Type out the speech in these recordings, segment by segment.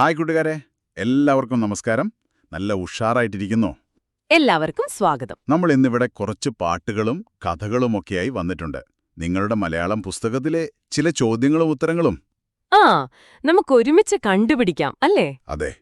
Hi കൂട്ടുകാരെ എല്ലാവർക്കും നമസ്കാരം. നല്ല ഉഷാറായിട്ടിരിക്കുന്നോ. എല്ലാവർക്കും സ്വാഗതം. നമ്മൾ ഇന്നിവിടെ കുറച്ച് പാട്ടുകളും കഥകളുമൊക്കെയായി വന്നിട്ടുണ്ട്. നിങ്ങളുടെ മലയാളം പുസ്തകത്തിലെ ചില ചോദ്യങ്ങളും ഉത്തരങ്ങളും. ആ നമുക്ക് ഒരുമിച്ച് കണ്ടുപിടിക്കാം അല്ലേ? അതെ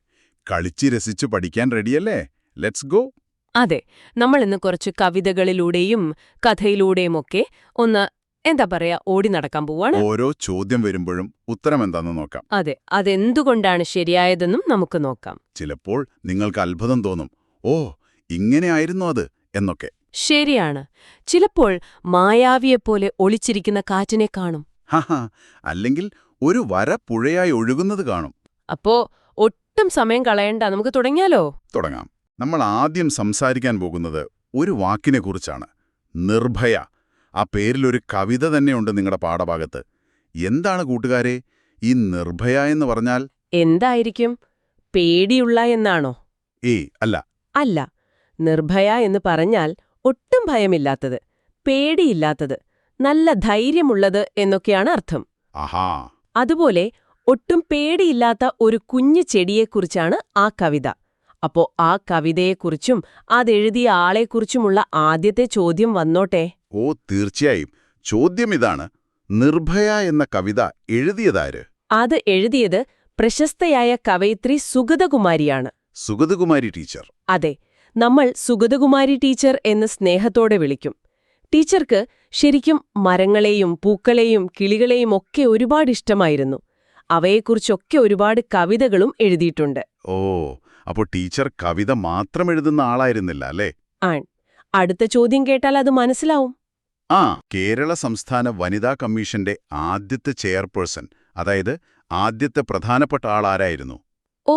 കളിച്ച് രസിച്ച് പഠിക്കാൻ റെഡിയല്ലേ? ലെറ്റ്സ് ഗോ അതെ നമ്മൾ ഇന്ന് കുറച്ച് കവിതകളിലൂടെയും കഥയിലൂടെയുമൊക്കെ ഒന്ന് എന്താ പറയാ ഓടി നടക്കാൻ പോവാണ്. ഓരോ ചോദ്യം വരുമ്പോഴും ഉത്തരം എന്താണെന്ന് നോക്കാം. അതെ അതെന്തുകൊണ്ടാണ് ശരിയായതെന്നും നമുക്ക് നോക്കാം. ചിലപ്പോൾ നിങ്ങൾക്ക് അത്ഭുതം തോന്നും ഓ ഇങ്ങനെയായിരുന്നു അത് എന്നൊക്കെ. ശരിയാണ്. ചിലപ്പോൾ മായാവിയെപ്പോലെ ഒളിച്ചിരിക്കുന്ന കാറ്റിനെ കാണും. അല്ലെങ്കിൽ ഒരു വര പുഴയായി ഒഴുകുന്നത് കാണും. അപ്പോ ഒട്ടും സമയം കളയണ്ട നമുക്ക് തുടങ്ങിയാലോ? തുടങ്ങാം. നമ്മൾ ആദ്യം സംസാരിക്കാൻ പോകുന്നത് ഒരു വാക്കിനെക്കുറിച്ചാണ്. നിർഭയ. ആ പേരിലൊരു കവിത തന്നെയുണ്ട് നിങ്ങളുടെ പാഠഭാഗത്ത്. എന്താണ് കൂട്ടുകാരെ ഈ നിർഭയ എന്ന് പറഞ്ഞാൽ? എന്തായിരിക്കും? പേടിയുള്ള എന്നാണോ? ഏയ് അല്ല. അല്ല. നിർഭയ എന്ന് പറഞ്ഞാൽ ഒട്ടും ഭയമില്ലാത്തത് പേടിയില്ലാത്തത് നല്ല ധൈര്യമുള്ളത് എന്നൊക്കെയാണ് അർത്ഥം. ആഹാ. അതുപോലെ ഒട്ടും പേടിയില്ലാത്ത ഒരു കുഞ്ഞു ചെടിയെക്കുറിച്ചാണ് ആ കവിത. അപ്പോ ആ കവിതയെക്കുറിച്ചും അതെഴുതിയ ആളെക്കുറിച്ചുമുള്ള ആദ്യത്തെ ചോദ്യം വന്നോട്ടെ? ഓ തീർച്ചയായും. ചോദ്യം ഇതാണ്. നിർഭയ എന്ന കവിത എഴുതിയതാര്? അത് എഴുതിയത് പ്രശസ്തയായ കവയിത്രി സുഗതകുമാരിയാണ്. സുഗതകുമാരി ടീച്ചർ. അതെ നമ്മൾ സുഗതകുമാരി ടീച്ചർ എന്ന് സ്നേഹത്തോടെ വിളിക്കും. ടീച്ചർക്ക് ശരിക്കും മരങ്ങളെയും പൂക്കളെയും കിളികളെയും ഒക്കെ ഒരുപാട് ഇഷ്ടമായിരുന്നു. അവയെക്കുറിച്ചൊക്കെ ഒരുപാട് കവിതകളും എഴുതിയിട്ടുണ്ട്. ഓ അപ്പോൾ ടീച്ചർ കവിത മാത്രം എഴുതുന്ന ആളായിരുന്നില്ല അല്ലേ? ആൺ അടുത്ത ചോദ്യം കേട്ടാൽ അത് മനസ്സിലാവും. ആ കേരള സംസ്ഥാന വനിതാ കമ്മീഷന്റെ ആദ്യത്തെ ചെയർപേഴ്സൺ അതായത് ആദ്യത്തെ പ്രധാനപ്പെട്ട ആൾ ആരായിരുന്നു ഓ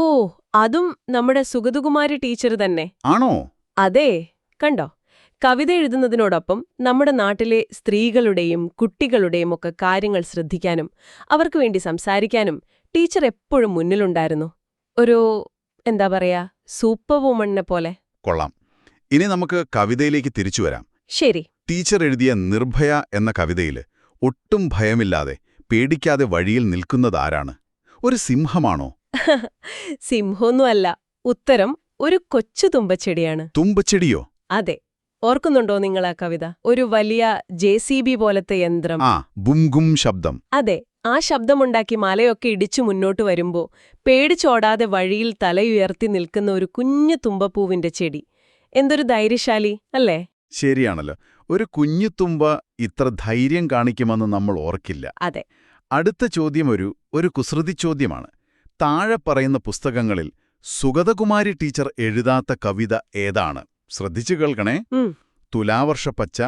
അതും നമ്മുടെ സുഗതകുമാരി ടീച്ചർ തന്നെ. ആണോ? അതെ കണ്ടോ? കവിത എഴുതുന്നതിനോടൊപ്പം നമ്മുടെ നാട്ടിലെ സ്ത്രീകളുടെയും കുട്ടികളുടെയും ഒക്കെ കാര്യങ്ങൾ ശ്രദ്ധിക്കാനും അവർക്ക് വേണ്ടി സംസാരിക്കാനും ടീച്ചർ എപ്പോഴും മുന്നിലുണ്ടായിരുന്നു. ഒരു എന്താ പറയാ സൂപ്പർ വുമണിനെ പോലെ. കൊള്ളാം. ഇനി നമുക്ക് കവിതയിലേക്ക് തിരിച്ചു വരാം. ശരി. ടീച്ചർ എഴുതിയ നിർഭയ എന്ന കവിതയിൽ ഒട്ടും ഭയമില്ലാതെ പേടിക്കാതെ വഴിയിൽ നിൽക്കുന്നതാരാണ് ഒരു സിംഹമാണോ? സിംഹമൊന്നുമല്ല ഉത്തരം ഒരു കൊച്ചു തുമ്പച്ചെടിയാണ്. തുമ്പച്ചെടിയോ? അതെ. ഓർക്കുന്നുണ്ടോ നിങ്ങൾ ആ കവിത? ഒരു വലിയ ജെ സി ബി പോലത്തെ യന്ത്രം. ആ ബുംഗും ശബ്ദം. അതെ ആ ശബ്ദമുണ്ടാക്കി മലയൊക്കെ ഇടിച്ചു മുന്നോട്ട് വരുമ്പോ പേടിച്ചോടാതെ വഴിയിൽ തലയുയർത്തി നിൽക്കുന്ന ഒരു കുഞ്ഞു തുമ്പപ്പൂവിന്റെ ചെടി. എന്തൊരു ധൈര്യശാലി അല്ലേ? ശരിയാണല്ലോ. ഒരു കുഞ്ഞു തുമ്പ ഇത്ര ധൈര്യം കാണിക്കുമെന്ന് നമ്മൾ ഓർക്കില്ല. അതെ. അടുത്ത ചോദ്യം ഒരു ഒരു കുസൃതി ചോദ്യമാണ്. താഴെ പറയുന്ന പുസ്തകങ്ങളിൽ സുഗതകുമാരി ടീച്ചർ എഴുതാത്ത കവിത ഏതാണ്? ശ്രദ്ധിച്ചു കേൾക്കണേ. തുലാവർഷപ്പച്ച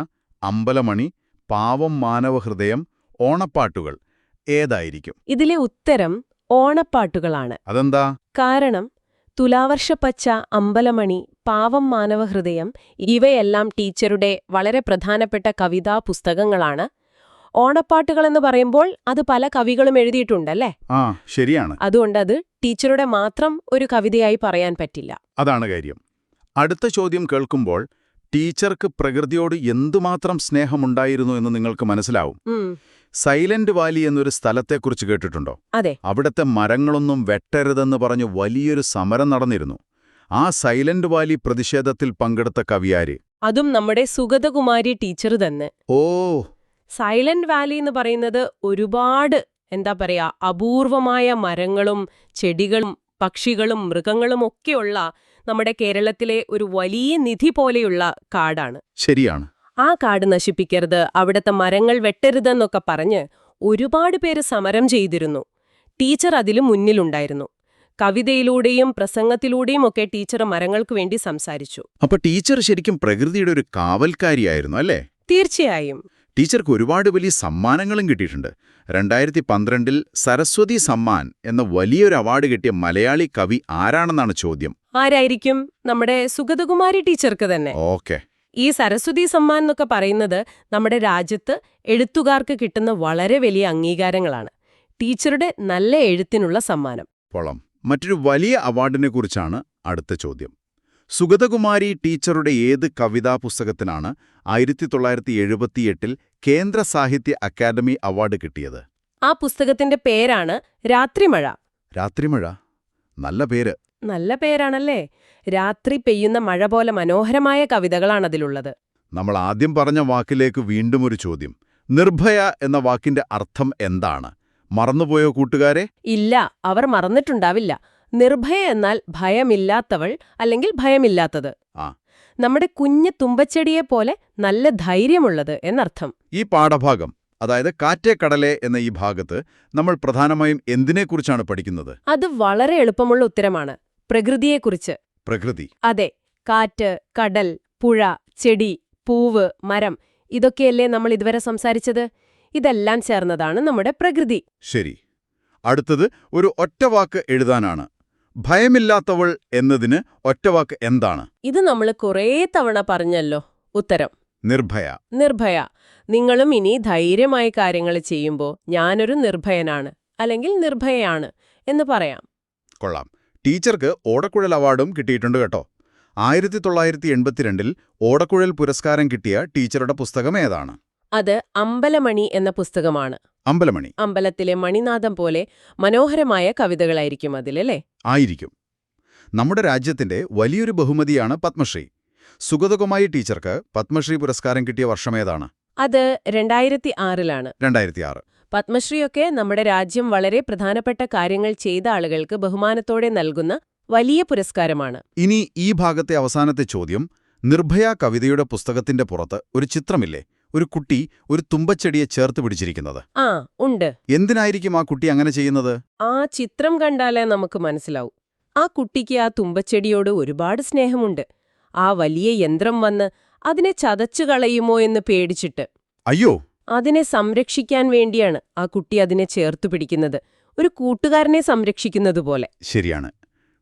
അമ്പലമണി പാവം മാനവഹൃദയം ഓണപ്പാട്ടുകൾ ഏതായിരിക്കും? ഇതിലെ ഉത്തരം ഓണപ്പാട്ടുകളാണ്. അതെന്താ? കാരണം തുലാവർഷപ്പച്ച അമ്പലമണി പാവം മാനവഹൃദയം ഇവയെല്ലാം ടീച്ചറുടെ വളരെ പ്രധാനപ്പെട്ട കവിതാ പുസ്തകങ്ങളാണ്. ഓണപ്പാട്ടുകൾ എന്ന് പറയുമ്പോൾ അത് പല കവികളും എഴുതിയിട്ടുണ്ടല്ലേ? ആ ശരിയാണ്. അതുകൊണ്ട് അത് ടീച്ചറുടെ മാത്രം ഒരു കവിതയായി പറയാൻ പറ്റില്ല. അതാണ് കാര്യം. അടുത്ത ചോദ്യം കേൾക്കുമ്പോൾ ടീച്ചർക്ക് പ്രകൃതിയോട് എന്തുമാത്രം സ്നേഹമുണ്ടായിരുന്നു എന്ന് നിങ്ങൾക്ക് മനസ്സിലാവും. സൈലന്റ് വാലി എന്നൊരു സ്ഥലത്തെക്കുറിച്ച് കേട്ടിട്ടുണ്ടോ? അതെ. അവിടത്തെ മരങ്ങളൊന്നും വെട്ടരുതെന്ന് പറഞ്ഞ് വലിയൊരു സമരം നടന്നിരുന്നു. ആ സൈലന്റ് വാലി പ്രതിഷേധത്തിൽ പങ്കെടുത്ത കവിയാര്? അതും നമ്മുടെ സുഗതകുമാരി ടീച്ചർ തന്നെ. ഓ. സൈലന്റ് വാലി എന്ന് പറയുന്നത് ഒരുപാട് എന്താ പറയാ അപൂർവമായ മരങ്ങളും ചെടികളും പക്ഷികളും മൃഗങ്ങളും ഒക്കെയുള്ള നമ്മുടെ കേരളത്തിലെ ഒരു വലിയ നിധി പോലെയുള്ള കാടാണ്. ശരിയാണ്. ആ കാട് നശിപ്പിക്കരുത് അവിടുത്തെ മരങ്ങൾ വെട്ടരുതെന്നൊക്കെ പറഞ്ഞ് ഒരുപാട് പേര് സമരം ചെയ്തിരുന്നു. ടീച്ചർ അതിലും മുന്നിലുണ്ടായിരുന്നു. കവിതയിലൂടെയും പ്രസംഗത്തിലൂടെയും ഒക്കെ ടീച്ചർ മരങ്ങൾക്ക് വേണ്ടി സംസാരിച്ചു. അപ്പൊ ടീച്ചർ ശരിക്കും പ്രകൃതിയുടെ ഒരു കാവൽക്കാരിയായിരുന്നു അല്ലേ? തീർച്ചയായും. ടീച്ചർക്ക് ഒരുപാട് വലിയ സമ്മാനങ്ങളും കിട്ടിയിട്ടുണ്ട്. രണ്ടായിരത്തി പന്ത്രണ്ടിൽ സരസ്വതി സമ്മാൻ എന്ന വലിയൊരു അവാർഡ് കിട്ടിയ മലയാളി കവി ആരാണെന്നാണ് ചോദ്യം? ആരായിരിക്കും? നമ്മുടെ സുഗതകുമാരി ടീച്ചർക്ക് തന്നെ. ഓക്കെ. ഈ സരസ്വതി സമ്മാൻ എന്നൊക്കെ പറയുന്നത് നമ്മുടെ രാജ്യത്ത് എഴുത്തുകാർക്ക് കിട്ടുന്ന വളരെ വലിയ അംഗീകാരങ്ങളാണ്. ടീച്ചറുടെ നല്ല എഴുത്തിനുള്ള സമ്മാനം. പൊളം. മറ്റൊരു വലിയ അവാർഡിനെ കുറിച്ചാണ് അടുത്ത ചോദ്യം. സുഗതകുമാരി ടീച്ചറുടെ ഏത് കവിതാ പുസ്തകത്തിനാണ് ആയിരത്തി തൊള്ളായിരത്തി എഴുപത്തിയെട്ടിൽ കേന്ദ്ര സാഹിത്യ അക്കാദമി അവാർഡ് കിട്ടിയത്? ആ പുസ്തകത്തിന്റെ പേരാണ് രാത്രിമഴ. രാത്രിമഴ. നല്ല പേര്. നല്ല പേരാണല്ലേ? രാത്രി പെയ്യുന്ന മഴ പോലെ മനോഹരമായ കവിതകളാണതിലുള്ളത്. നമ്മൾ ആദ്യം പറഞ്ഞ വാക്കിലേക്ക് വീണ്ടും ഒരു ചോദ്യം. നിർഭയ എന്ന വാക്കിന്റെ അർത്ഥം എന്താണ്? മറന്നുപോയോ കൂട്ടുകാരെ? ഇല്ല അവർ മറന്നിട്ടുണ്ടാവില്ല. നിർഭയ എന്നാൽ ഭയമില്ലാത്തവൾ അല്ലെങ്കിൽ ഭയമില്ലാത്തത്. ആ. നമ്മുടെ കുഞ്ഞു തുമ്പച്ചെടിയെ പോലെ നല്ല ധൈര്യമുള്ളത് എന്നർത്ഥം. ഈ പാഠഭാഗം അതായത് കാറ്റേ കടലേ എന്ന ഈ ഭാഗത്ത് നമ്മൾ പ്രധാനമായും എന്തിനെക്കുറിച്ചാണ് പഠിക്കുന്നത്? അത് വളരെ എളുപ്പമുള്ള ഉത്തരമാണ്. പ്രകൃതിയെക്കുറിച്ച്. പ്രകൃതി. അതെ കാറ്റ് കടൽ പുഴ ചെടി പൂവ് മരം ഇതൊക്കെയല്ലേ നമ്മൾ ഇതുവരെ സംസാരിച്ചത്? ഇതെല്ലാം ചേർന്നതാണ് നമ്മുടെ പ്രകൃതി. ശരി. അടുത്തത് ഒരു ഒറ്റവാക്ക് എഴുതാനാണ്. ഭയമില്ലാത്തവൾ എന്നതിന് ഒറ്റവാക്ക് എന്താണ്? ഇത് നമ്മൾ കുറേ തവണ പറഞ്ഞല്ലോ. ഉത്തരം. നിർഭയ. നിർഭയ. നിങ്ങളും ഇനി ധൈര്യമായി കാര്യങ്ങൾ ചെയ്യുമ്പോൾ ഞാനൊരു നിർഭയനാണ് അല്ലെങ്കിൽ നിർഭയയാണ് എന്ന് പറയാം. കൊള്ളാം. ടീച്ചർക്ക് ഓടക്കുഴൽ അവാർഡും കിട്ടിയിട്ടുണ്ട് കേട്ടോ. ആയിരത്തി തൊള്ളായിരത്തി എൺപത്തിരണ്ടിൽ ഓടക്കുഴൽ പുരസ്കാരം കിട്ടിയ ടീച്ചറുടെ പുസ്തകം ഏതാണ്? അത് അമ്പലമണി എന്ന പുസ്തകമാണ്. അമ്പലമണി. അമ്പലത്തിലെ മണിനാഥം പോലെ മനോഹരമായ കവിതകളായിരിക്കും അതിലല്ലേ ആയിരിക്കും. നമ്മുടെ രാജ്യത്തിന്റെ വലിയൊരു ബഹുമതിയാണ് പത്മശ്രീ. സുഗതകുമായി ടീച്ചർക്ക് പത്മശ്രീ പുരസ്കാരം കിട്ടിയ വർഷമേതാണ് അത് രണ്ടായിരത്തി ആറിലാണ് രണ്ടായിരത്തി ആറ് പത്മശ്രീയൊക്കെ നമ്മുടെ രാജ്യം വളരെ പ്രധാനപ്പെട്ട കാര്യങ്ങൾ ചെയ്ത ആളുകൾക്ക് ബഹുമാനത്തോടെ നൽകുന്ന വലിയ പുരസ്കാരമാണ്. ഇനി ഈ ഭാഗത്തെ അവസാനത്തെ ചോദ്യം നിർഭയ കവിതയുടെ പുസ്തകത്തിന്റെ പുറത്ത് ഒരു ചിത്രമില്ലേ? ഒരു കുട്ടി ഒരു തുമ്പച്ചെടിയെ ചേർത്ത് പിടിച്ചിരിക്കുന്നത്. ആ ഉണ്ട്. എന്തിനായിരിക്കും ആ കുട്ടി അങ്ങനെ ചെയ്യുന്നത്? ആ ചിത്രം കണ്ടാലേ നമുക്ക് മനസ്സിലാവും. ആ കുട്ടിക്ക് ആ തുമ്പച്ചെടിയോട് ഒരുപാട് സ്നേഹമുണ്ട്. ആ വലിയ യന്ത്രം വന്ന് അതിനെ ചതച്ചു കളയുമോ എന്ന് പേടിച്ചിട്ട്. അയ്യോ അതിനെ സംരക്ഷിക്കാൻ വേണ്ടിയാണ് ആ കുട്ടി അതിനെ ചേർത്തു പിടിക്കുന്നത്. ഒരു കൂട്ടുകാരനെ സംരക്ഷിക്കുന്നത് പോലെ. ശരിയാണ്.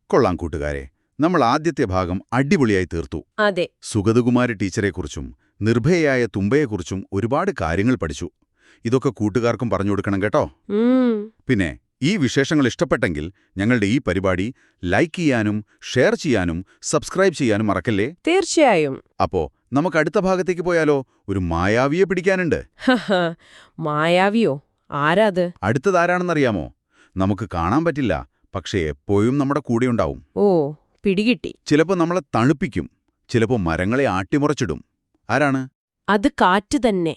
കൊള്ളാം കൂട്ടുകാരെ. നമ്മൾ ആദ്യത്തെ ഭാഗം അടിപൊളിയായി തീർത്തു. അതെ. സുഗതകുമാരി ടീച്ചറെക്കുറിച്ചും നിർഭയയായ തുമ്പയെക്കുറിച്ചും ഒരുപാട് കാര്യങ്ങൾ പഠിച്ചു. ഇതൊക്കെ കൂട്ടുകാർക്കും പറഞ്ഞു കൊടുക്കണം കേട്ടോ. പിന്നെ ഈ വിശേഷങ്ങൾ ഇഷ്ടപ്പെട്ടെങ്കിൽ ഞങ്ങളുടെ ഈ പരിപാടി ലൈക്ക് ചെയ്യാനും ഷെയർ ചെയ്യാനും സബ്സ്ക്രൈബ് ചെയ്യാനും മറക്കല്ലേ? തീർച്ചയായും. അപ്പോ നമുക്ക് അടുത്ത ഭാഗത്തേക്ക് പോയാലോ? ഒരു മായാവിയെ പിടിക്കാനുണ്ട്. മായാവിയോ? ആരാത് അടുത്തതാരാണെന്നറിയാമോ നമുക്ക് കാണാൻ പറ്റില്ല പക്ഷേ എപ്പോഴും നമ്മുടെ കൂടെയുണ്ടാവും ഓ പിടികിട്ടി. ചിലപ്പോൾ നമ്മളെ തണുപ്പിക്കും ചിലപ്പോൾ മരങ്ങളെ ആട്ടിമുറച്ചിടും. ആരാണ്? അത് കാറ്റ് തന്നെ.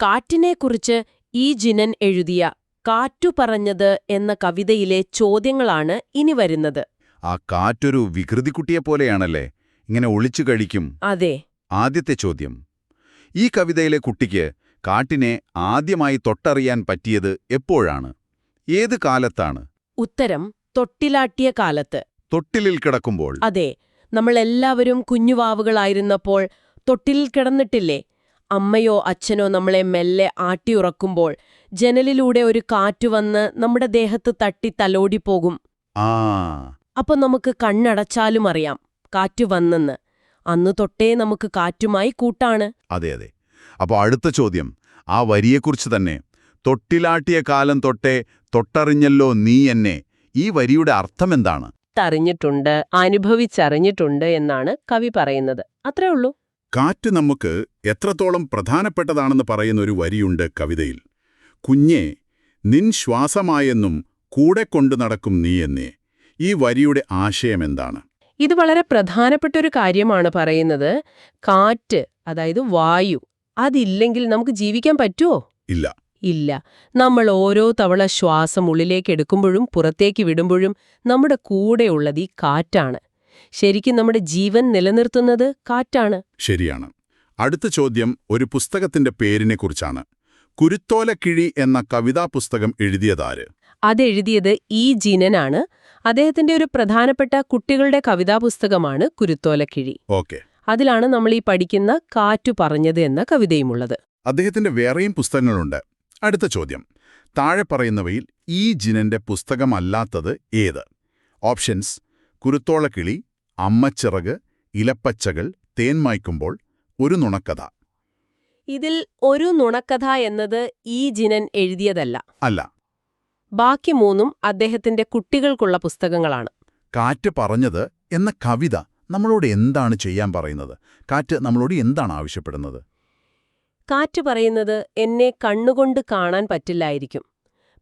കാറ്റിനെക്കുറിച്ച് ഈ ജിനൻ എഴുതിയ കാറ്റു പറഞ്ഞത് എന്ന കവിതയിലെ ചോദ്യങ്ങളാണ് ഇനി വരുന്നത്. ആ കാറ്റൊരു വികൃതിക്കുട്ടിയെപ്പോലെയാണല്ലേ ഇങ്ങനെ ഒളിച്ചു കഴിക്കും. അതെ. ആദ്യത്തെ ചോദ്യം. ഈ കവിതയിലെ കുട്ടിക്ക് കാട്ടിനെ ആദ്യമായി തൊട്ടറിയാൻ പറ്റിയത് എപ്പോഴാണ്? ഏത് കാലത്താണ്? ഉത്തരം തൊട്ടിലാട്ടിയ കാലത്ത്. തൊട്ടിലിൽ കിടക്കുമ്പോൾ. അതെ നമ്മളെല്ലാവരും കുഞ്ഞുവാവുകളായിരുന്നപ്പോൾ തൊട്ടിലിൽ കിടന്നിട്ടില്ലേ? അമ്മയോ അച്ഛനോ നമ്മളെ മെല്ലെ ആട്ടിയുറക്കുമ്പോൾ ജനലിലൂടെ ഒരു കാറ്റ് വന്ന് നമ്മുടെ ദേഹത്ത് തട്ടി തലോടിപ്പോകും. ആ. അപ്പൊ നമുക്ക് കണ്ണടച്ചാലും അറിയാം കാറ്റ് വന്നെന്ന്. അന്നു തൊട്ടേ നമുക്ക് കാറ്റുമായി കൂട്ടാണ്. അതെ അതെ. അപ്പോൾ അടുത്ത ചോദ്യം. ആ വരിയെക്കുറിച്ച് തന്നെ. തൊട്ടിലാട്ടിയ കാലം തൊട്ടേ തൊട്ടറിഞ്ഞല്ലോ നീ എന്നെ. ഈ വരിയുടെ അർത്ഥമെന്താണ് റിഞ്ഞിട്ടുണ്ട് അനുഭവിച്ചറിഞ്ഞിട്ടുണ്ട് എന്നാണ് കവി പറയുന്നത്. അത്രേ ഉള്ളൂ. കാറ്റ് നമുക്ക് എത്രത്തോളം പ്രധാനപ്പെട്ടതാണെന്ന് പറയുന്ന ഒരു വരിയുണ്ട് കവിതയിൽ. കുഞ്ഞേ നിൻ ശ്വാസമായെന്നും കൂടെ കൊണ്ടു നടക്കും നീ എന്നേ. ഈ വരിയുടെ ആശയമെന്താണ് ഇത് വളരെ പ്രധാനപ്പെട്ട ഒരു കാര്യമാണ് പറയുന്നത്. കാറ്റ് അതായത് വായു അതില്ലെങ്കിൽ നമുക്ക് ജീവിക്കാൻ പറ്റുമോ ഇല്ല. ഇല്ല. നമ്മൾ ഓരോ തവണ ശ്വാസം ഉള്ളിലേക്ക് എടുക്കുമ്പോഴും പുറത്തേക്ക് വിടുമ്പോഴും നമ്മുടെ കൂടെയുള്ളത് ഈ കാറ്റാണ്. ശരിക്കും നമ്മുടെ ജീവൻ നിലനിർത്തുന്നത് കാറ്റാണ്. ശരിയാണ്. അടുത്ത ചോദ്യം ഒരു പുസ്തകത്തിന്റെ പേരിനെക്കുറിച്ചാണ്. കുരുത്തോലക്കിഴി എന്ന കവിതാ പുസ്തകം എഴുതിയതാര്? അതെഴുതിയത് ഈ ജിനനാണ്. അദ്ദേഹത്തിന്റെ ഒരു പ്രധാനപ്പെട്ട കുട്ടികളുടെ കവിതാപുസ്തകമാണ് കുരുത്തോലക്കിഴി. ഓക്കെ. അതിലാണ് നമ്മൾ ഈ പഠിക്കുന്ന കാറ്റു പറഞ്ഞത് എന്ന കവിതയുമുള്ളത്. അദ്ദേഹത്തിന്റെ വേറെയും പുസ്തകങ്ങളുണ്ട്. അടുത്ത ചോദ്യം. താഴെ പറയുന്നവയിൽ ഈ ജിനന്റെ പുസ്തകമല്ലാത്തത് ഏത്? ഓപ്ഷൻസ് കുരുത്തോളക്കിളി അമ്മച്ചിറക് ഇലപ്പച്ചകൾ തേൻമായ്ക്കുമ്പോൾ ഒരു നുണക്കഥ. ഇതിൽ ഒരു നുണക്കഥ എന്നത് ഈ ജിനൻ എഴുതിയതല്ല. അല്ല. ബാക്കി മൂന്നും അദ്ദേഹത്തിന്റെ കുട്ടികൾക്കുള്ള പുസ്തകങ്ങളാണ്. കാറ്റ് പറഞ്ഞത് എന്ന കവിത നമ്മളോട് എന്താണ് ചെയ്യാൻ പറയുന്നത്? കാറ്റ് നമ്മളോട് എന്താണ് ആവശ്യപ്പെടുന്നത്? കാറ്റ് പറയുന്നത് എന്നെ കണ്ണുകൊണ്ട് കാണാൻ പറ്റില്ലായിരിക്കും.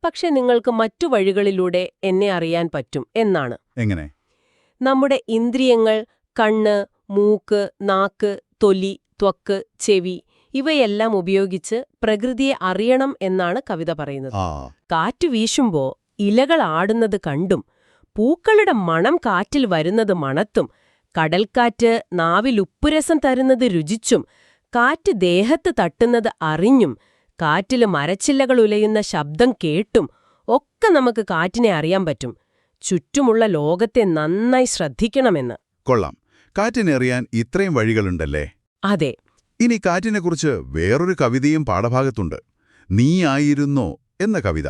പക്ഷെ നിങ്ങൾക്ക് മറ്റു വഴികളിലൂടെ എന്നെ അറിയാൻ പറ്റും എന്നാണ്. എങ്ങനെ? നമ്മുടെ ഇന്ദ്രിയങ്ങൾ കണ്ണ് മൂക്ക് നാക്ക് തൊലി ത്വക്ക് ചെവി ഇവയെല്ലാം ഉപയോഗിച്ച് പ്രകൃതിയെ അറിയണം എന്നാണ് കവിത പറയുന്നത്. കാറ്റ് വീശുമ്പോ ഇലകൾ ആടുന്നത് കണ്ടും പൂക്കളുടെ മണം കാറ്റിൽ വരുന്നത് മണത്തും കടൽക്കാറ്റ് നാവിൽ ഉപ്പുരസം തരുന്നത് രുചിച്ചും കാറ്റ് ദേഹത്ത് തട്ടുന്നത് അറിഞ്ഞും കാറ്റിൽ മരച്ചില്ലകൾ ഉലയുന്ന ശബ്ദം കേട്ടും ഒക്കെ നമുക്ക് കാറ്റിനെ അറിയാൻ പറ്റും. ചുറ്റുമുള്ള ലോകത്തെ നന്നായി ശ്രദ്ധിക്കണമെന്ന്. കൊള്ളാം. കാറ്റിനെറിയാൻ ഇത്രയും വഴികളുണ്ടല്ലേ? അതെ. ഇനി കാറ്റിനെക്കുറിച്ച് വേറൊരു കവിതയും പാഠഭാഗത്തുണ്ട്. നീ ആയിരുന്നോ എന്ന കവിത.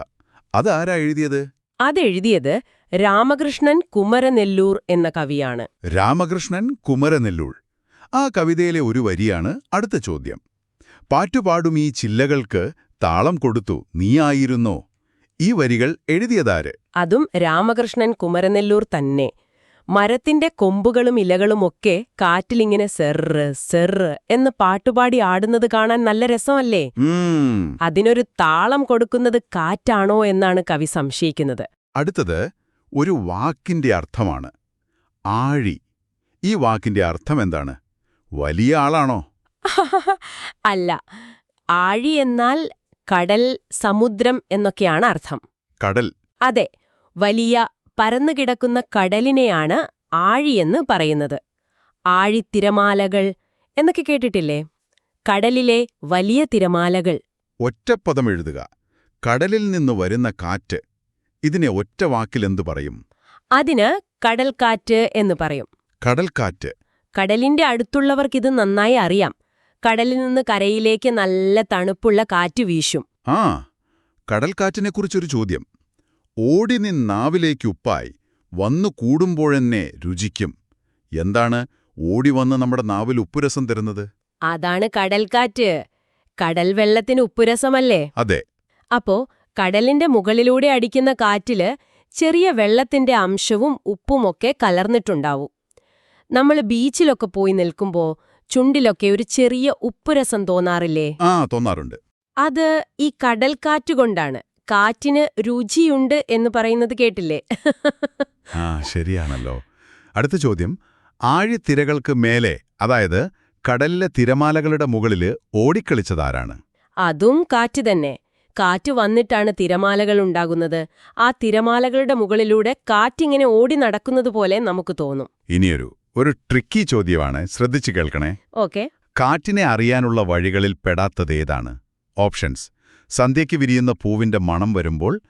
അതാരാ എഴുതിയത്? അതെഴുതിയത് രാമകൃഷ്ണൻ കുമരനെല്ലൂർ എന്ന കവിയാണ്. രാമകൃഷ്ണൻ കുമരനെല്ലൂർ. ആ കവിതയിലെ ഒരു വരിയാണ് അടുത്ത ചോദ്യം. പാട്ടുപാടും ഈ ചില്ലകൾക്ക് താളം കൊടുത്തു നീയായിരുന്നോ ഈ വരികൾ എഴുതിയതാര്? അതും രാമകൃഷ്ണൻ കുമരനെല്ലൂർ തന്നെ. മരത്തിന്റെ കൊമ്പുകളും ഇലകളുമൊക്കെ കാറ്റിലിങ്ങനെ സെറ് സെറ് എന്ന് പാട്ടുപാടി ആടുന്നത് കാണാൻ നല്ല രസമല്ലേ. അതിനൊരു താളം കൊടുക്കുന്നത് കാറ്റാണോ എന്നാണ് കവി സംശയിക്കുന്നത്. അടുത്തത് ഒരു വാക്കിന്റെ അർത്ഥമാണ്. ആഴി. ഈ വാക്കിന്റെ അർത്ഥം എന്താണ്? വലിയ ആളാണോ? അല്ല. ആഴി എന്നാൽ കടൽ സമുദ്രം എന്നൊക്കെയാണ് അർത്ഥം. കടൽ. അതെ. വലിയ പരന്നുകിടക്കുന്ന കടലിനെയാണ് ആഴിയെന്ന് പറയുന്നത്. ആഴിത്തിരമാലകൾ എന്നൊക്കെ കേട്ടിട്ടില്ലേ? കടലിലെ വലിയ തിരമാലകൾ. ഒറ്റപ്പദം എഴുതുക. കടലിൽ നിന്ന് വരുന്ന കാറ്റ് ഇതിനെ ഒറ്റ വാക്കിലെന്തു പറയും? അതിന് കടൽക്കാറ്റ് എന്ന് പറയും. കടൽക്കാറ്റ്. കടലിന്റെ അടുത്തുള്ളവർക്കിത് നന്നായി അറിയാം. കടലിൽ നിന്ന് കരയിലേക്ക് നല്ല തണുപ്പുള്ള കാറ്റ് വീശും. ആ കടൽക്കാറ്റിനെക്കുറിച്ചൊരു ചോദ്യം. ഓടി നിന്നാവിലേക്കുപ്പായി വന്നു കൂടുമ്പോഴെന്നെ രുചിക്കും. എന്താണ് ഓടി വന്ന് നമ്മുടെ നാവിൽ ഉപ്പുരസം തരുന്നത്? അതാണ് കടൽക്കാറ്റ്. കടൽ വെള്ളത്തിന് ഉപ്പുരസമല്ലേ? അതെ. അപ്പോ കടലിന്റെ മുകളിലൂടെ അടിക്കുന്ന കാറ്റിൽ ചെറിയ വെള്ളത്തിന്റെ അംശവും ഉപ്പുമൊക്കെ കലർന്നിട്ടുണ്ടാവും. നമ്മൾ ബീച്ചിലൊക്കെ പോയി നിൽക്കുമ്പോ ചുണ്ടിലൊക്കെ ഒരു ചെറിയ ഉപ്പുരസം തോന്നാറില്ലേ? ആ തോന്നാറുണ്ട്. അത് ഈ കടൽക്കാറ്റുകൊണ്ടാണ് കാറ്റിന് രുചിയുണ്ട് എന്ന് പറയുന്നത് കേട്ടില്ലേ? ആ ശരിയാണല്ലോ. അടുത്ത ചോദ്യം. ആഴിത്തിരകൾക്ക് മേലെ അതായത് കടലിലെ തിരമാലകളുടെ മുകളിൽ ഓടിക്കളിച്ചതാരാണ്? അതും കാറ്റ് തന്നെ. കാറ്റ് വന്നിട്ടാണ് തിരമാലകൾ ഉണ്ടാകുന്നത്. ആ തിരമാലകളുടെ മുകളിലൂടെ കാറ്റിങ്ങനെ ഓടി നടക്കുന്നത് പോലെ നമുക്ക് തോന്നും. ഇനിയൊരു ഒരു ട്രിക്കി ചോദ്യമാണ്. ശ്രദ്ധിച്ചു കേൾക്കണേ. ഓക്കെ. കാറ്റിനെ അറിയാനുള്ള വഴികളിൽ പെടാത്തതേതാണ് ഓപ്ഷൻസ്. സന്ധ്യയ്ക്ക് വിരിയുന്ന പൂവിന്റെ മണം വരുമ്പോൾ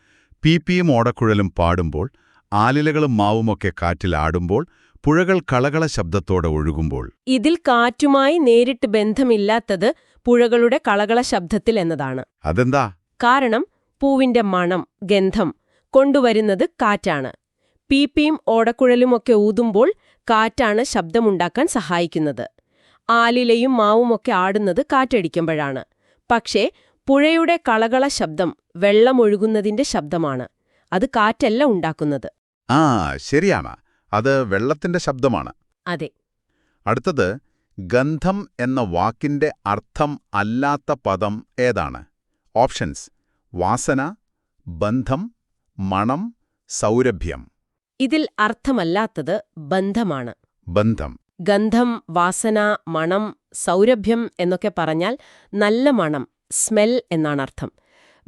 പീപ്പിയും ഓടക്കുഴലും പാടുമ്പോൾ ആലിലകളും മാവുമൊക്കെ കാറ്റിലാടുമ്പോൾ പുഴകൾ കളകള ശബ്ദത്തോടെ ഒഴുകുമ്പോൾ. ഇതിൽ കാറ്റുമായി നേരിട്ട് ബന്ധമില്ലാത്തത് പുഴകളുടെ കളകള ശബ്ദത്തിൽ എന്നതാണ്. അതെന്താ? കാരണം പൂവിന്റെ മണം ഗന്ധം കൊണ്ടുവരുന്നത് കാറ്റാണ്. പീപ്പിയും ഓടക്കുഴലുമൊക്കെ ഊതുമ്പോൾ കാറ്റാണ് ശബ്ദമുണ്ടാക്കാൻ സഹായിക്കുന്നത്. ആലിലയും മാവുമൊക്കെ ആടുന്നത് കാറ്റടിക്കുമ്പോഴാണ്. പക്ഷേ പുഴയുടെ കളകള ശബ്ദം വെള്ളമൊഴുകുന്നതിന്റെ ശബ്ദമാണ്. അത് കാറ്റല്ല ഉണ്ടാക്കുന്നത്. ആ ശരിയാണ്. അത് വെള്ളത്തിന്റെ ശബ്ദമാണ്. അതെ. അടുത്തത് ഗന്ധം എന്ന വാക്കിന്റെ അർത്ഥം അല്ലാത്ത പദം ഏതാണ്? ഓപ്ഷൻസ് വാസന ബന്ധം മണം സൗരഭ്യം. ഇതിൽ അർത്ഥമല്ലാത്തത് ബന്ധമാണ്. ബന്ധം. ഗന്ധം വാസന മണം സൗരഭ്യം എന്നൊക്കെ പറഞ്ഞാൽ നല്ല മണം സ്മെൽ എന്നാണ് അർത്ഥം.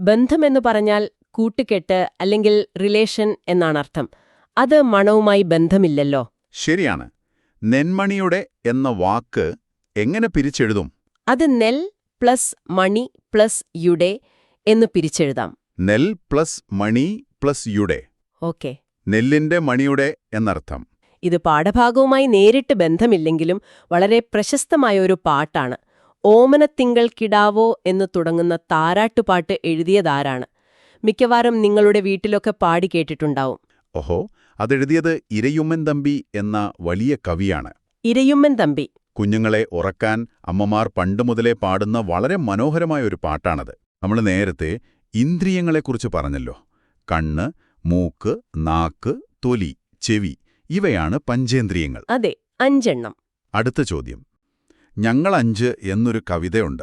ബന്ധമെന്ന് പറഞ്ഞാൽ കൂട്ടുകെട്ട് അല്ലെങ്കിൽ റിലേഷൻ എന്നാണ് അർത്ഥം. അത് മണവുമായി ബന്ധമില്ലല്ലോ. ശരിയാണ്. നെന്മണിയുടെ എന്ന വാക്ക് എങ്ങനെ പിരിച്ചെഴുതും? അത് നെൽ പ്ലസ് മണി പ്ലസ് യുടെ എന്ന് പിരിച്ചെഴുതാം. നെൽ പ്ലസ് മണി പ്ലസ് യുടെ. ഓക്കെ. നെല്ലിന്റെ മണിയുടെ എന്നർത്ഥം. ഇത് പാഠഭാഗവുമായി നേരിട്ട് ബന്ധമില്ലെങ്കിലും വളരെ പ്രശസ്തമായ ഒരു പാട്ടാണ്. ഓമനത്തിങ്കൾ കിടാവോ എന്ന് തുടങ്ങുന്ന താരാട്ടുപാട്ട് എഴുതിയതാരാണ്. മിക്കവാറും നിങ്ങളുടെ വീട്ടിലൊക്കെ പാടി കേട്ടിട്ടുണ്ടാവും. ഓഹോ അതെഴുതിയത് ഇരയുമ്മൻ തമ്പി എന്ന വലിയ കവിയാണ്. ഇരയുമ്മൻ തമ്പി. കുഞ്ഞുങ്ങളെ ഉറക്കാൻ അമ്മമാർ പണ്ട് മുതലേ പാടുന്ന വളരെ മനോഹരമായ ഒരു പാട്ടാണത്. നമ്മൾ നേരത്തെ ഇന്ദ്രിയങ്ങളെക്കുറിച്ച് പറഞ്ഞല്ലോ. കണ്ണ് മൂക്ക് നാക്ക് തൊലി ചെവി ഇവയാണ് പഞ്ചേന്ദ്രിയങ്ങൾ. അതെ അഞ്ചെണ്ണം. അടുത്ത ചോദ്യം. ഞങ്ങളഞ്ച് എന്നൊരു കവിതയുണ്ട്.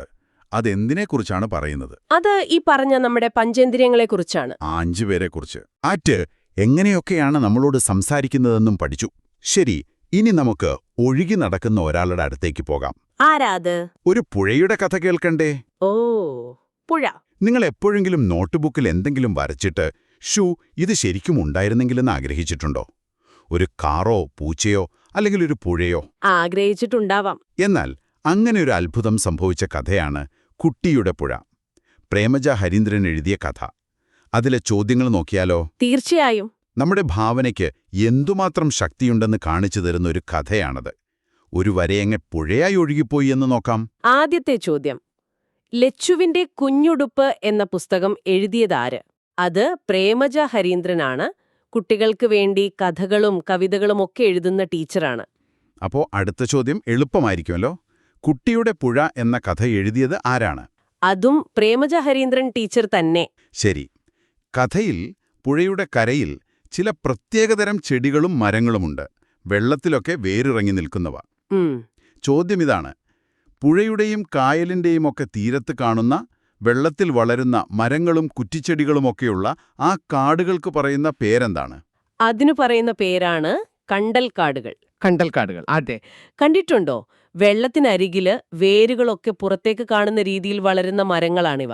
അതെന്തിനെക്കുറിച്ചാണ് പറയുന്നത്? അത് ഈ പറഞ്ഞ നമ്മുടെ പഞ്ചേന്ദ്രിയങ്ങളെക്കുറിച്ചാണ്. ആ അഞ്ചുപേരെക്കുറിച്ച് ആറ്റ് എങ്ങനെയൊക്കെയാണ് നമ്മളോട് സംസാരിക്കുന്നതെന്നും പഠിച്ചു. ശരി ഇനി നമുക്ക് ഒഴുകി നടക്കുന്ന ഒരാളുടെ അടുത്തേക്ക് പോകാം. ആരാത്? ഒരു പുഴയുടെ കഥ കേൾക്കണ്ടേ? ഓ പുഴ. നിങ്ങൾ എപ്പോഴെങ്കിലും നോട്ട്ബുക്കിൽ എന്തെങ്കിലും വരച്ചിട്ട് ഷൂ ഇത് ശരിക്കും ഉണ്ടായിരുന്നെങ്കിലെന്ന് ആഗ്രഹിച്ചിട്ടുണ്ടോ? ഒരു കാറോ പൂച്ചയോ അല്ലെങ്കിൽ ഒരു പുഴയോ? ആഗ്രഹിച്ചിട്ടുണ്ടാവാം. എന്നാൽ അങ്ങനെ ഒരു അത്ഭുതം സംഭവിച്ച കഥയാണ് കുട്ടിയുടെ പുഴ. പ്രേമജ ഹരീന്ദ്രൻ എഴുതിയ കഥ. അതിലെ ചോദ്യങ്ങൾ നോക്കിയാലോ? തീർച്ചയായും. നമ്മുടെ ഭാവനയ്ക്ക് എന്തുമാത്രം ശക്തിയുണ്ടെന്ന് കാണിച്ചു തരുന്ന ഒരു കഥയാണത്. ഒരു വരയങ്ങ് പുഴയായി ഒഴുകിപ്പോയി എന്ന് നോക്കാം. ആദ്യത്തെ ചോദ്യം. ലച്ചുവിന്റെ കുഞ്ഞുടുപ്പ് എന്ന പുസ്തകം എഴുതിയതാര്? അത് പ്രേമജ ഹരീന്ദ്രനാണ്. കുട്ടികൾക്ക് വേണ്ടി കഥകളും കവിതകളും ഒക്കെ എഴുതുന്ന ടീച്ചറാണ്. അപ്പോ അടുത്ത ചോദ്യം എളുപ്പമായിരിക്കുമല്ലോ. കുട്ടിയുടെ പുഴ എന്ന കഥ എഴുതിയത് ആരാണ്? അതും പ്രേമജ ഹരീന്ദ്രൻ ടീച്ചർ തന്നെ. ശരി. കഥയിൽ പുഴയുടെ കരയിൽ ചില പ്രത്യേകതരം ചെടികളും മരങ്ങളുമുണ്ട് വെള്ളത്തിലൊക്കെ വേരിറങ്ങി നിൽക്കുന്നവ. ചോദ്യം ഇതാണ്. പുഴയുടെയും കായലിന്റെയും ഒക്കെ തീരത്ത് കാണുന്ന വെള്ളത്തിൽ വളരുന്ന മരങ്ങളും കുറ്റിച്ചെടികളുമൊക്കെയുള്ള ആ കാടുകൾക്ക് പറയുന്ന പേരെന്താണ്? അതിനു പറയുന്ന പേരാണ് കണ്ടൽക്കാടുകൾ. കണ്ടൽക്കാടുകൾ. അതെ. കണ്ടിട്ടുണ്ടോ? വെള്ളത്തിനരികിൽ വേരുകളൊക്കെ പുറത്തേക്ക് കാണുന്ന രീതിയിൽ വളരുന്ന മരങ്ങളാണിവ.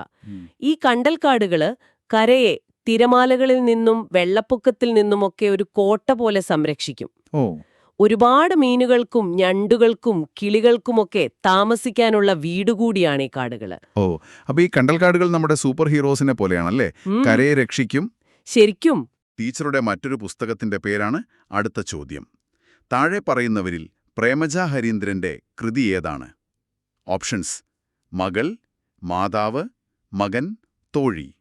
ഈ കണ്ടൽക്കാടുകൾ കരയെ തിരമാലകളിൽ നിന്നും വെള്ളപ്പൊക്കത്തിൽ നിന്നുമൊക്കെ ഒരു കോട്ട പോലെ സംരക്ഷിക്കും. ഓ. ഒരുപാട് മീനുകൾക്കും ഞണ്ടുകൾക്കും കിളികൾക്കുമൊക്കെ താമസിക്കാനുള്ള വീടുകൂടിയാണ് ഈ കാടുകൾ. ഓ അപ്പൊ ഈ കണ്ടൽ കാടുകൾ നമ്മുടെ സൂപ്പർ ഹീറോസിനെ പോലെയാണല്ലേ? കരയെ രക്ഷിക്കും. ശരിക്കും. ടീച്ചറുടെ മറ്റൊരു പുസ്തകത്തിന്റെ പേരാണ് അടുത്ത ചോദ്യം. താഴെ പറയുന്നവരിൽ പ്രേമജ ഹരീന്ദ്രന്റെ കൃതി ഏതാണ്? ഓപ്ഷൻസ് മകൾ മാതാവ് മകൻ തോഴി.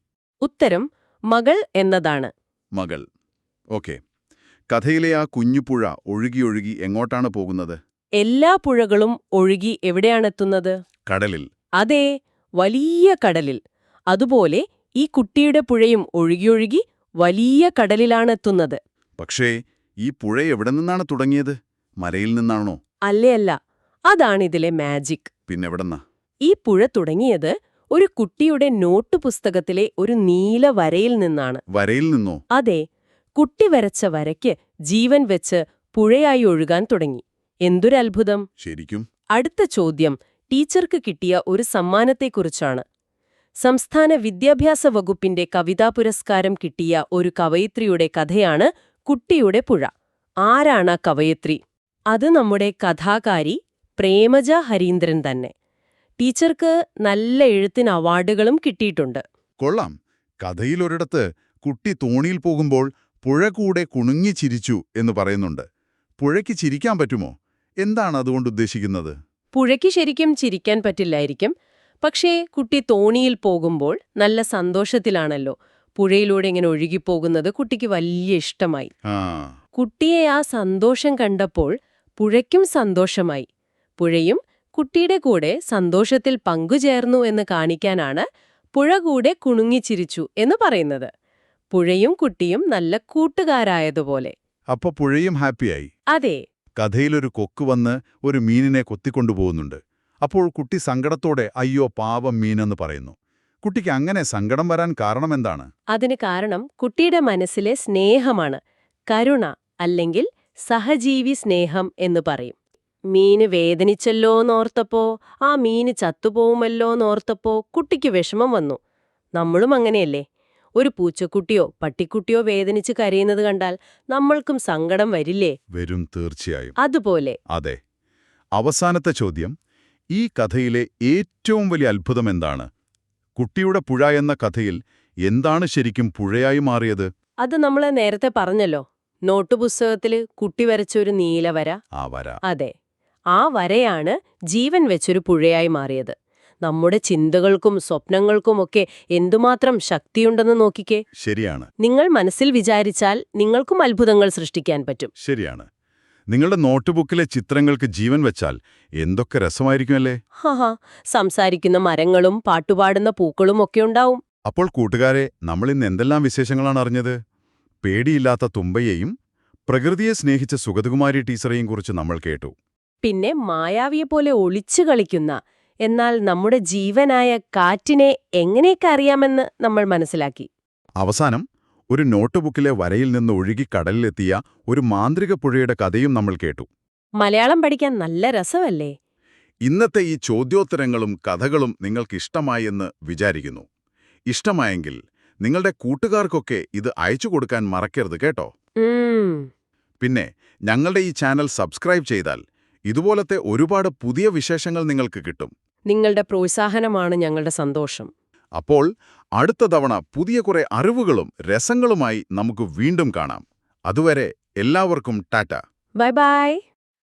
ഉത്തരം മകൾ എന്നതാണ്. മകൾ. ഓക്കെ. കഥയിലെ ആ കുഞ്ഞുപുഴ ഒഴുകിയൊഴുകി എങ്ങോട്ടാണ് പോകുന്നത്? എല്ലാ പുഴകളും ഒഴുകി എവിടെയാണെത്തുന്നത് കടലിൽ. അതെ വലിയ കടലിൽ. അതുപോലെ ഈ കുട്ടിയുടെ പുഴയും ഒഴുകിയൊഴുകി വലിയ കടലിലാണെത്തുന്നത് പക്ഷേ ഈ പുഴ എവിടെ നിന്നാണ് തുടങ്ങിയത്? മലയിൽ നിന്നാണോ? അല്ലേ അല്ല അതാണിതിലെ മാജിക്. പിന്നെവിടെന്നാ? ഈ പുഴ തുടങ്ങിയത് ഒരു കുട്ടിയുടെ നോട്ട് പുസ്തകത്തിലെ ഒരു നീല വരയിൽ നിന്നാണ്. വരയിൽ നിന്നോ? അതെ കുട്ടി വരച്ച വരയ്ക്ക് ജീവൻ വെച്ച് പുഴയായി ഒഴുകാൻ തുടങ്ങി. എന്തൊരത്ഭുതം. ശരിക്കും. അടുത്ത ചോദ്യം ടീച്ചർക്ക് കിട്ടിയ ഒരു സമ്മാനത്തെക്കുറിച്ചാണ്. സംസ്ഥാന വിദ്യാഭ്യാസ വകുപ്പിന്റെ കവിതാ പുരസ്കാരം കിട്ടിയ ഒരു കവയിത്രിയുടെ കഥയാണ് കുട്ടിയുടെ പുഴ. ആരാണ് ആ കവയിത്രി? അത് നമ്മുടെ കഥാകാരി പ്രേമജ ഹരീന്ദ്രൻ തന്നെ. ടീച്ചർക്ക് നല്ല എഴുത്തിന് അവാർഡുകളും കിട്ടിയിട്ടുണ്ട്. കൊള്ളാം. കഥയിലൊരിടത്ത് കുട്ടി തോണിയിൽ പോകുമ്പോൾ പുഴ കൂടെ കുണുങ്ങി ചിരിച്ചു എന്ന് പറയുന്നുണ്ട്. പുഴയ്ക്ക് ചിരിക്കാൻ പറ്റുമോ? എന്താണ് അതുകൊണ്ട് ഉദ്ദേശിക്കുന്നത്? പുഴയ്ക്ക് ശരിക്കും ചിരിക്കാൻ പറ്റില്ലായിരിക്കും. പക്ഷേ കുട്ടി തോണിയിൽ പോകുമ്പോൾ നല്ല സന്തോഷത്തിലാണല്ലോ. പുഴയിലൂടെ ഇങ്ങനെ ഒഴുകിപ്പോകുന്നത് കുട്ടിക്ക് വലിയ ഇഷ്ടമായി. കുട്ടിയെ ആ സന്തോഷം കണ്ടപ്പോൾ പുഴയ്ക്കും സന്തോഷമായി. പുഴയും കുട്ടിയുടെ കൂടെ സന്തോഷത്തിൽ പങ്കുചേർന്നു എന്ന് കാണിക്കാനാണ് പുഴ കൂടെ കുണുങ്ങിച്ചിരിച്ചു എന്ന് പറയുന്നത്. പുഴയും കുട്ടിയും നല്ല കൂട്ടുകാരായതുപോലെ. അപ്പൊ പുഴയും ഹാപ്പിയായി. അതെ. കഥയിലൊരു കൊക്ക് വന്ന് ഒരു മീനിനെ കൊത്തിക്കൊണ്ടുപോകുന്നുണ്ട് അപ്പോൾ കുട്ടി സങ്കടത്തോടെ അയ്യോ പാവം മീനെന്ന് പറയുന്നു. കുട്ടിക്ക് അങ്ങനെ സങ്കടം വരാൻ കാരണമെന്താണ് അതിന് കാരണം കുട്ടിയുടെ മനസ്സിലെ സ്നേഹമാണ്. കരുണ അല്ലെങ്കിൽ സഹജീവി സ്നേഹം എന്ന് പറയും. മീന് വേദനിച്ചല്ലോന്നോർത്തപ്പോ ആ മീന് ചത്തുപോകുമല്ലോന്നോർത്തപ്പോ കുട്ടിക്ക് വിഷമം വന്നു. നമ്മളും അങ്ങനെയല്ലേ? ഒരു പൂച്ചക്കുട്ടിയോ പട്ടിക്കുട്ടിയോ വേദനിച്ച് കരയുന്നത് കണ്ടാൽ നമ്മൾക്കും സങ്കടം വരില്ലേ? വരും തീർച്ചയായും. അതുപോലെ. അതെ. അവസാനത്തെ ചോദ്യം. ഈ കഥയിലെ ഏറ്റവും വലിയ അത്ഭുതം എന്താണ്? കുട്ടിയുടെ പുഴ എന്ന കഥയിൽ എന്താണ് ശരിക്കും പുഴയായി മാറിയത്? അത് നമ്മൾ നേരത്തെ പറഞ്ഞല്ലോ. നോട്ട് പുസ്തകത്തിൽ കുട്ടി വരച്ച ഒരു നീലവര. ആ വര. അതെ. ആ വരയാണ് ജീവൻ വെച്ചൊരു പുഴയായി മാറിയത്. നമ്മുടെ ചിന്തകൾക്കും സ്വപ്നങ്ങൾക്കുമൊക്കെ എന്തുമാത്രം ശക്തിയുണ്ടെന്ന് നോക്കിക്കേ. ശരിയാണ്. നിങ്ങൾ മനസ്സിൽ വിചാരിച്ചാൽ നിങ്ങൾക്കും അത്ഭുതങ്ങൾ സൃഷ്ടിക്കാൻ പറ്റും. ശരിയാണ്. നിങ്ങളുടെ നോട്ട്ബുക്കിലെ ചിത്രങ്ങൾക്ക് ജീവൻ വെച്ചാൽ എന്തൊക്കെ രസമായിരിക്കുമല്ലേ? ഹാ സംസാരിക്കുന്ന മരങ്ങളും പാട്ടുപാടുന്ന പൂക്കളും ഒക്കെ ഉണ്ടാവും. അപ്പോൾ കൂട്ടുകാരെ നമ്മൾ ഇന്ന് എന്തെല്ലാം വിശേഷങ്ങളാണ് അറിഞ്ഞത്? പേടിയില്ലാത്ത തുമ്പയെയും പ്രകൃതിയെ സ്നേഹിച്ച സുഗതകുമാരി ടീച്ചറെയും കുറിച്ച് നമ്മൾ കേട്ടു. പിന്നെ മായാവിയെപ്പോലെ ഒളിച്ചു കളിക്കുന്ന എന്നാൽ നമ്മുടെ ജീവനായ കാറ്റിനെ എങ്ങനെയൊക്കെ അറിയാമെന്ന് നമ്മൾ മനസ്സിലാക്കി. അവസാനം ഒരു നോട്ട്ബുക്കിലെ വരയിൽ നിന്ന് ഒഴുകി കടലിലെത്തിയ ഒരു മാന്ത്രിക പുഴയുടെ കഥയും നമ്മൾ കേട്ടു. മലയാളം പഠിക്കാൻ നല്ല രസമല്ലേ? ഇന്നത്തെ ഈ ചോദ്യോത്തരങ്ങളും കഥകളും നിങ്ങൾക്കിഷ്ടമായി എന്ന് വിചാരിക്കുന്നു. ഇഷ്ടമായെങ്കിൽ നിങ്ങളുടെ കൂട്ടുകാർക്കൊക്കെ ഇത് അയച്ചു കൊടുക്കാൻ മറക്കരുത് കേട്ടോ. പിന്നെ ഞങ്ങളുടെ ഈ ചാനൽ സബ്സ്ക്രൈബ് ചെയ്താൽ ഇതുപോലത്തെ ഒരുപാട് പുതിയ വിശേഷങ്ങൾ നിങ്ങൾക്ക് കിട്ടും. നിങ്ങളുടെ പ്രോത്സാഹനമാണ് ഞങ്ങളുടെ സന്തോഷം. അപ്പോൾ അടുത്ത തവണ പുതിയ കുറെ അറിവുകളും രസങ്ങളുമായി നമുക്ക് വീണ്ടും കാണാം. അതുവരെ എല്ലാവർക്കും ടാറ്റ. Bye bye.